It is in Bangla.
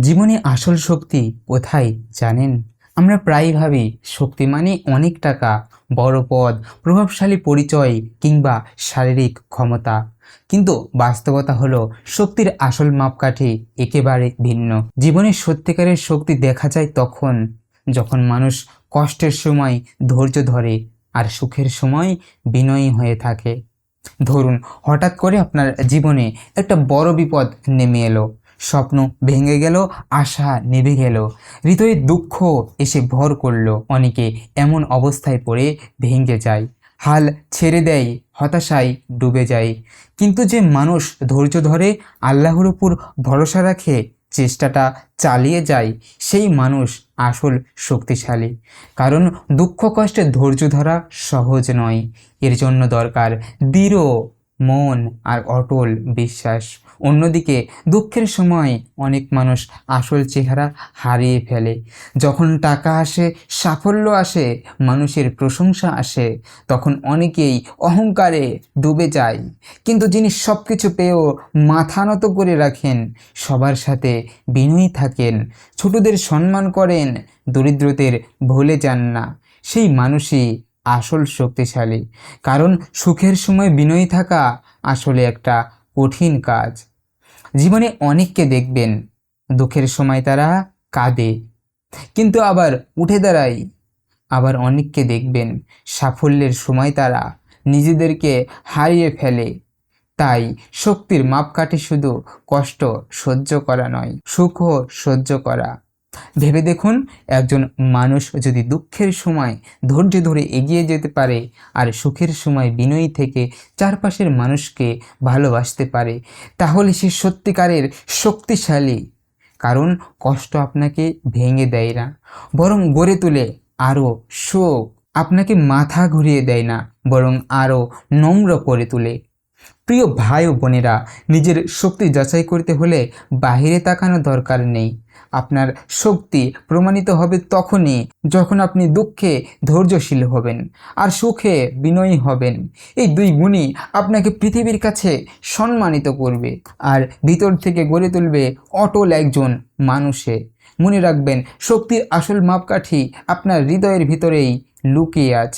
জীবনে আসল শক্তি কোথায় জানেন? আমরা প্রায় ভাবি শক্তি মানে অনেক টাকা, বড় পদ, প্রভাবশালী পরিচয় কিংবা শারীরিক ক্ষমতা। কিন্তু বাস্তবতা হলো শক্তির আসল মাপকাঠি একেবারে ভিন্ন। জীবনের সত্যিকারের শক্তি দেখা যায় তখন, যখন মানুষ কষ্টের সময় ধৈর্য ধরে আর সুখের সময় বিনয়ী হয়ে থাকে। ধরুন, হঠাৎ করে আপনার জীবনে একটা বড় বিপদ নেমে এলো। স্বপ্ন ভেঙে গেল, আশা নেভে গেল। হৃদয়ে দুঃখ এসে ভর করল, অনেকে এমন অবস্থায় পড়ে ভেঙে যায়। হাল ছেড়ে দেয়, হতাশায় ডুবে যায়। কিন্তু যে মানুষ ধৈর্য ধরে আল্লাহর উপর ভরসা রাখে, চেষ্টাটা চালিয়ে যায়, সেই মানুষ আসল শক্তিশালী। কারণ দুঃখ কষ্টে ধৈর্য ধরা সহজ নয়। এর জন্য দরকার দৃঢ় মন আর অটল বিশ্বাস। অন্যদিকে, দুঃখের সময় অনেক মানুষ আসল চেহারা হারিয়ে ফেলে। যখন টাকা আসে, সাফল্য আসে, মানুষের প্রশংসা আসে, তখন অনেকেই অহংকারে ডুবে যায়। কিন্তু যিনি সব কিছু পেয়েও মাথা নত করে রাখেন, সবার সাথে বিনয়ী থাকেন, ছোটদের সম্মান করেন, দরিদ্রদের ভুলে যান না, সেই মানুষই আসল শক্তিশালী। কারণ সুখের সময় বিনয়ী থাকা আসলে একটা কঠিন কাজ। জীবনে অনেককে দেখবেন, দুঃখের সময় তারা কাঁদে, কিন্তু আবার উঠে দাঁড়ায়। আবার অনেককে দেখবেন, সাফল্যের সময় তারা নিজেদেরকে হারিয়ে ফেলে। তাই শক্তির মাপকাঠি শুধু কষ্ট সহ্য করা নয়, সুখও সহ্য করা। ভেবে দেখুন, একজন মানুষ যদি দুঃখের সময় ধৈর্য ধরে এগিয়ে যেতে পারে আর সুখের সময় বিনয়ী থেকে চারপাশের মানুষকে ভালোবাসতে পারে, তাহলে সে সত্যিকারের শক্তিশালী। কারণ কষ্ট আপনাকে ভেঙে দেয় না, বরং গড়ে তোলে আরও শোক। আপনাকে মাথা ঘুরিয়ে দেয় না, বরং আরও নম্র করে তোলে। প্রিয় ভাই ও বোনেরা, নিজের শক্তি যাচাই করতে হলে বাহিরে তাকানো দরকার নেই। আপনার শক্তি প্রমাণিত হবে তখনই যখন আপনি দুঃখে ধৈর্যশীল হবেন আর সুখে বিনয়ী হবেন। এই দুই গুণই আপনাকে পৃথিবীর কাছে সম্মানিত করবে আর ভিতর থেকে গড়ে তুলবে অটল একজন মানুষে। মনে রাখবেন, শক্তির আসল মাপকাঠি আপনার হৃদয়ের ভিতরেই লুকিয়ে আছে।